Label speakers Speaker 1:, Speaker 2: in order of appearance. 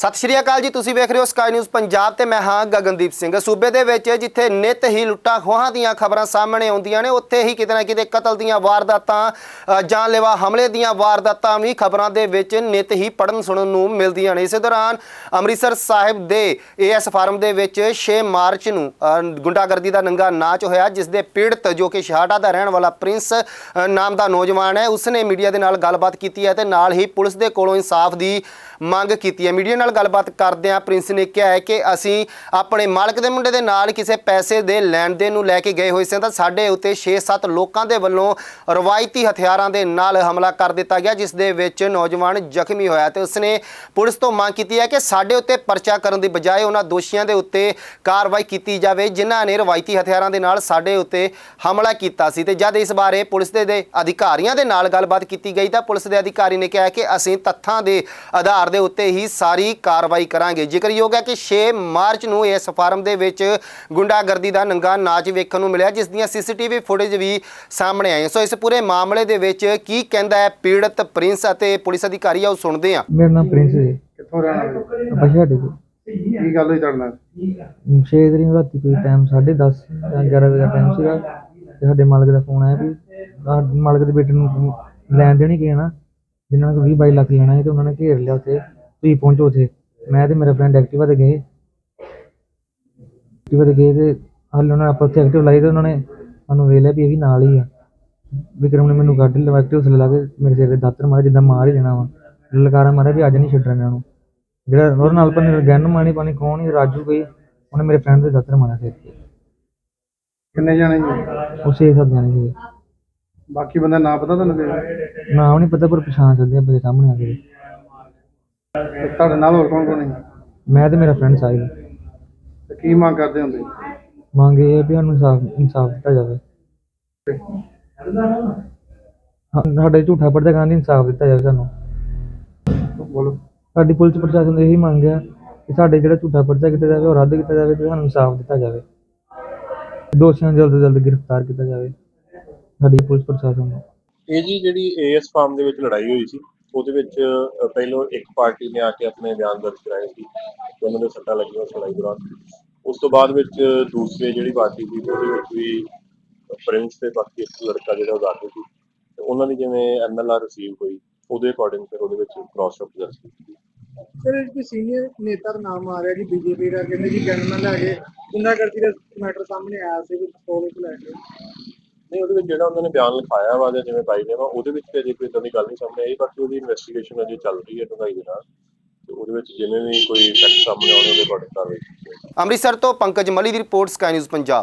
Speaker 1: ਸਤਿ ਸ਼੍ਰੀ ਅਕਾਲ ਜੀ ਤੁਸੀਂ ਵੇਖ ਰਹੇ ਹੋ ਸਕਾਈ ਨਿਊਜ਼ ਪੰਜਾਬ ਤੇ ਮੈਂ ਹਾਂ ਗਗਨਦੀਪ ਸਿੰਘ। ਸੂਬੇ ਦੇ ਵਿੱਚ ਜਿੱਥੇ ਨਿਤ ਹੀ ਲੁੱਟਾਂ ਖੋਹਾਂ ਦੀਆਂ ਖਬਰਾਂ ਸਾਹਮਣੇ ਆਉਂਦੀਆਂ ਨੇ ਉੱਥੇ ਹੀ ਕਿਤੇ ਨਾ ਕਿਤੇ ਕਤਲ ਦੀਆਂ ਵਾਰਦਾਤਾਂ ਅ, ਜਾਨਲੇਵਾ ਹਮਲੇ ਦੀਆਂ ਵਾਰਦਾਤਾਂ ਵੀ ਖਬਰਾਂ ਦੇ ਵਿੱਚ ਨਿਤ ਹੀ ਪੜਨ ਸੁਣਨ ਨੂੰ ਮਿਲਦੀਆਂ ਨੇ। ਇਸੇ ਦੌਰਾਨ ਅੰਮ੍ਰਿਤਸਰ ਸਾਹਿਬ ਦੇ ਏਐਸ ਫਾਰਮ ਦੇ ਵਿੱਚ 6 ਮਾਰਚ ਨੂੰ ਗੁੰਡਾਗਰਦੀ ਦਾ ਨੰਗਾ ਨਾਚ ਹੋਇਆ ਜਿਸ ਦੇ ਪੀੜਤ ਜੋ ਕਿ ਸ਼ਹਾਟਾ ਦਾ ਰਹਿਣ ਵਾਲਾ ਪ੍ਰਿੰਸ ਨਾਮ ਦਾ ਨੌਜਵਾਨ ਹੈ ਉਸਨੇ ਮੀਡੀਆ ਦੇ ਨਾਲ ਗੱਲਬਾਤ ਕੀਤੀ ਹੈ ਤੇ ਨਾਲ ਹੀ ਪੁਲਿਸ ਦੇ ਕੋਲੋਂ ਇਨਸਾਫ ਦੀ ਮੰਗ ਕੀਤੀ ਹੈ। ਮੀਡੀਆ ਨਾਲ ਗੱਲਬਾਤ ਕਰਦਿਆਂ ਪ੍ਰਿੰਸ ਨੇ ਕਿਹਾ ਹੈ ਕਿ ਅਸੀਂ ਆਪਣੇ ਮਾਲਕ ਦੇ ਮੁੰਡੇ ਦੇ ਨਾਲ ਕਿਸੇ ਪੈਸੇ ਦੇ ਲੈਣ ਦੇਣ ਨੂੰ ਲੈ ਕੇ ਗਏ ਹੋਏ ਸੀ ਤਾਂ ਸਾਡੇ ਉੱਤੇ 6-7 ਲੋਕਾਂ ਦੇ ਵੱਲੋਂ ਰਵਾਇਤੀ ਹਥਿਆਰਾਂ ਦੇ ਨਾਲ ਹਮਲਾ ਕਰ ਦਿੱਤਾ ਗਿਆ, ਜਿਸ ਦੇ ਵਿੱਚ ਨੌਜਵਾਨ ਜ਼ਖਮੀ ਹੋਇਆ ਤੇ ਉਸਨੇ ਪੁਲਿਸ ਤੋਂ ਮੰਗ ਕੀਤੀ ਹੈ ਕਿ ਸਾਡੇ ਉੱਤੇ ਪਰਚਾ ਕਰਨ ਦੀ ਬਜਾਏ ਉਹਨਾਂ ਦੋਸ਼ੀਆਂ ਦੇ ਉੱਤੇ ਕਾਰਵਾਈ ਕੀਤੀ ਜਾਵੇ, ਜਿਨ੍ਹਾਂ ਨੇ ਰਵਾਇਤੀ ਹਥਿਆਰਾਂ ਦੇ ਨਾਲ ਸਾਡੇ ਉੱਤੇ ਹਮਲਾ ਕੀਤਾ ਸੀ। ਤੇ ਜਦ ਇਸ ਬਾਰੇ ਪੁਲਿਸ ਦੇ ਅਧਿਕਾਰੀਆਂ ਦੇ ਨਾਲ ਗੱਲਬਾਤ ਕੀਤੀ ਗਈ ਤਾਂ ਪੁਲਿਸ ਦੇ ਅਧਿਕਾਰੀ ਨੇ ਕਿਹਾ ਕਿ ਅਸੀਂ ਤੱਥਾਂ ਦੇ ਆਧਾਰ ਦੇ ਉੱਤੇ ਹੀ ਸਾਰੀ ਕਾਰਵਾਈ ਕਰਾਂਗੇ। ਜ਼ਿਕਰਯੋਗ ਹੈ ਕਿ 6 ਮਾਰਚ ਨੂੰ ਇਸ ਫਾਰਮ ਦੇ ਵਿੱਚ ਗੁੰਡਾਗਰਦੀ ਦਾ ਨੰਗਾ ਨਾਚ ਵੇਖਣ ਨੂੰ ਮਿਲਿਆ ਜਿਸ ਦੀਆਂ ਸੀਸੀਟੀਵੀ ਫੁਟੇਜ ਵੀ ਸਾਹਮਣੇ ਆਏ ਸੋ ਇਸ ਪੂਰੇ ਮਾਮਲੇ ਦੇ ਵਿੱਚ ਕੀ ਕਹਿੰਦਾ ਹੈ ਪੀੜਤ ਪ੍ਰਿੰਸ ਅਤੇ ਪੁਲਿਸ ਅਧਿਕਾਰੀ? ਆਓ ਸੁਣਦੇ ਹਾਂ।
Speaker 2: ਮੇਰਾ ਨਾਮ ਪ੍ਰਿੰਸ ਹੈ
Speaker 3: ਕਿੱਥੋਂ ਰਹਿਣਾ ਜੀ?
Speaker 2: ਆਪਾਂ ਸਾਡੇ ਕੋਲ
Speaker 3: ਕੀ ਗੱਲ ਹੋਈ ਤੁਹਾਡੇ ਨਾਲ?
Speaker 2: 6 ਤਰੀਕ ਨੂੰ ਰਾਤੀ ਕੋਈ ਟਾਈਮ 10:30 ਜਾਂ 11 ਵਜੇ ਦਾ ਟਾਈਮ ਸੀਗਾ ਤੇ ਸਾਡੇ ਮਾਲਕ ਦਾ ਫੋਨ ਆਇਆ ਵੀ ਆਹ ਮਾਲਕ ਦੇ ਬੇਟੇ ਨੂੰ ਲੈਣ ਦੇਣੀ ਗਏ ਨਾ। ਜਿਨ੍ਹਾਂ ਨੂੰ 20 22 ਲੱਖ ਲੈਣਾ ਹੈ ਤੇ ਉਹਨਾਂ ਨੇ ਘੇਰ ਲਿਆ ਉੱਥੇ। ਤੁਸੀਂ ਪਹੁੰਚੋ ਉੱਥੇ। ਮੈਂ ਤੇ ਮੇਰਾ ਫਰੈਂਡ ਐਕਟਿਵਾ ਤੇ ਗਏ। ਐਕਟਿਵਾ ਤੇ ਗਏ ਤੇ ਹਾਲੇ ਉਹਨਾਂ ਨੇ ਆਪਾਂ ਉੱਥੇ ਐਕਟਿਵ ਲਾਈ ਤੇ ਉਹਨਾਂ ਨੇ ਸਾਨੂੰ ਵੇਖ ਲਿਆ ਵੀ ਇਹ ਵੀ ਨਾਲ ਹੀ ਆ। ਵਿਕਰਮ ਨੇ ਮੈਨੂੰ ਗੱਡ ਲਿਆ ਐਕਟਿਵ ਥੱਲੇ ਲਾ ਕੇ ਮੇਰੇ ਸਿਰ ਤੇ ਦਾਤਰ ਮਾਰੇ ਜਿੱਦਾਂ ਮਾਰ ਹੀ ਦੇਣਾ ਵਾ। ਲਲਕਾਰਾ ਮਾਰਿਆ ਵੀ ਅੱਜ ਨਹੀਂ ਛੱਡਣਾ ਇਹਨਾਂ ਨੂੰ। ਜਿਹੜਾ ਉਹਦੇ ਨਾਲ ਪਰ ਗਨ ਮਾਣੀ ਪਾਣੀ ਕੌਣ ਹੀ ਰਾਜੂ ਕੋਈ ਉਹਨੇ ਮੇਰੇ ਫਰੈਂਡ ਦੇ ਦਾਤਰ ਮਾਰਿਆ ਸਿਰ ਤੇ।
Speaker 3: ਕਿੰਨੇ ਜਾਣੇ ਜੀ
Speaker 2: ਉਹ ਛੇ ਸੱਤ ਜਾਣੇ ਸੀ
Speaker 3: ਬਾਕੀ ਬੰਦਾ ਨਾਂ ਪਤਾ ਤੁਹਾਨੂੰ ਕਿਹੜਾ?
Speaker 2: ਨਾਮ ਨਹੀਂ ਪਤਾ ਪਰ ਪਛਾਣ ਸਕਦੇ ਆ ਮੇਰੇ ਸਾਹਮਣੇ ਆ ਗਏ
Speaker 3: ਤੇ ਤੁਹਾਡੇ ਨਾਲ ਹੋਰ ਕੌਣ ਕੌਣ ਹੈ
Speaker 2: ਮੈਂ ਤੇ ਮੇਰਾ ਫਰੈਂਡ ਸਾਹਿਬ
Speaker 3: ਤੇ ਕੀ ਮੰਗ ਕਰਦੇ ਹੁੰਦੇ?
Speaker 2: ਮੰਗ ਇਹ ਹੈ ਵੀ ਸਾਨੂੰ ਇਨਸਾਫ ਇਨਸਾਫ ਦਿੱਤਾ ਜਾਵੇ। ਹਾਂ, ਸਾਡੇ ਝੂਠਾ ਪਰਦਾ ਕਰਨ ਦੀ ਇਨਸਾਫ ਦਿੱਤਾ ਜਾਵੇ ਸਾਨੂੰ।
Speaker 3: ਬੋਲੋ।
Speaker 2: ਸਾਡੀ ਪੁਲਿਸ ਪ੍ਰਸ਼ਾਸਨ ਤੋਂ ਇਹੀ ਮੰਗ ਹੈ ਕਿ ਸਾਡੇ ਜਿਹੜਾ ਝੂਠਾ ਪਰਚਾ ਕੀਤਾ ਜਾਵੇ ਉਹ ਰੱਦ ਕੀਤਾ ਜਾਵੇ ਤੇ ਸਾਨੂੰ ਇਨਸਾਫ ਦਿੱਤਾ ਜਾਵੇ। ਦੋਸ਼ੀਆਂ ਨੂੰ ਜਲਦ ਤੋਂ ਜਲਦ ਗ੍ਰਿਫਤਾਰ ਕੀਤਾ ਜਾਵੇ। ਸਾਡੀ ਪੁਲਿਸ ਪ੍ਰਸ਼ਾਸਨ ਨੂੰ।
Speaker 4: ਇਹ ਜੀ ਜਿਹੜੀ ਏਐਸ ਫਾਰਮ ਦੇ ਵਿੱਚ ਲੜਾਈ ਹੋਈ ਸੀ ਉਹਦੇ ਵਿੱਚ ਅ, ਪਹਿਲੋਂ ਇੱਕ ਪਾਰਟੀ ਨੇ ਆ ਕੇ ਆਪਣੇ ਬਿਆਨ ਦਰਜ ਕਰਾਏ ਸੀ ਕਿ ਉਹਨਾਂ ਦੇ ਸੱਟਾਂ ਲੱਗੀਆਂ ਉਸ ਲੜਾਈ ਦੌਰਾਨ। ਉਸ ਤੋਂ ਬਾਅਦ ਵਿੱਚ ਦੂਸਰੀ ਜਿਹੜੀ ਪਾਰਟੀ ਸੀ ਉਹਦੇ ਵਿੱਚ ਵੀ ਪ੍ਰਿੰਸ ਤੇ ਬਾਕੀ ਇੱਕ ਲੜਕਾ ਜਿਹੜਾ ਉਹ ਦਾਖਲ ਸੀ। ਤੇ ਉਹਨਾਂ ਦੀ ਜਿਵੇਂ ਐਮਐਲਆਰ ਰਿਸੀਵ ਹੋਈ ਉਹਦੇ ਅਕੋਰਡਿੰਗ ਫਿਰ ਉਹਦੇ ਵਿੱਚ ਕ੍ਰਾਸ ਅਪ ਦਰਜ ਕੀਤੀ
Speaker 5: ਸਰ ਇੱਕ ਸੀਨੀਅਰ ਨੇਤਾ ਦਾ ਨਾਮ ਆ ਰਿਹਾ ਜੀ ਬੀਜੇਪੀ ਦਾ ਕਹਿੰਦੇ ਜੀ ਗਨਮੈਨ ਲੈ ਕੇ ਗੁੰਡਾਗਰਦੀ ਦਾ ਮੈਟਰ ਸਾਹਮਣੇ ਆਇਆ ਸੀ ਵੀ ਪਿਸਤੌਲ ਵਿੱਚ ਲੈ ਕੇ।
Speaker 4: ਨਹੀਂ, ਉਹਦੇ ਵਿੱਚ ਜਿਹੜਾ ਉਹਨਾਂ ਨੇ ਬਿਆਨ ਲਿਖਾਇਆ ਵਾ ਜਾਂ ਜਿਵੇਂ ਬਾਈ ਨੇ ਵਾ, ਉਹਦੇ ਵਿੱਚ ਤੇ ਅਜੇ ਕੋਈ ਇਦਾਂ ਦੀ ਗੱਲ ਨਹੀਂ ਸਾਹਮਣੇ ਆਈ, ਬਾਕੀ ਉਹਦੀ ਇਨਵੈਸਟੀਗੇਸ਼ਨ ਅਜੇ ਚੱਲ ਰਹੀ ਹੈ ਡੂੰਘਾਈ ਦੇ ਨਾਲ। ਤੇ ਉਹਦੇ ਵਿੱਚ ਜਿਵੇਂ ਵੀ ਕੋਈ ਫੈਕਟ ਸਾਹਮਣੇ ਆਉਣੇ ਉਹਦੇ ਅਕੋਰਡਿੰਗ ਕਾਰਵਾਈ ਕੀਤੀ ਜਾਏਗੀ
Speaker 1: ਅੰਮ੍ਰਿਤਸਰ ਤੋਂ ਪੰਕਜ ਮਲੀ ਦੀ ਰਿਪੋਰਟ ਸਕਾਈ ਨਿਊਜ਼ ਪੰਜਾਬ।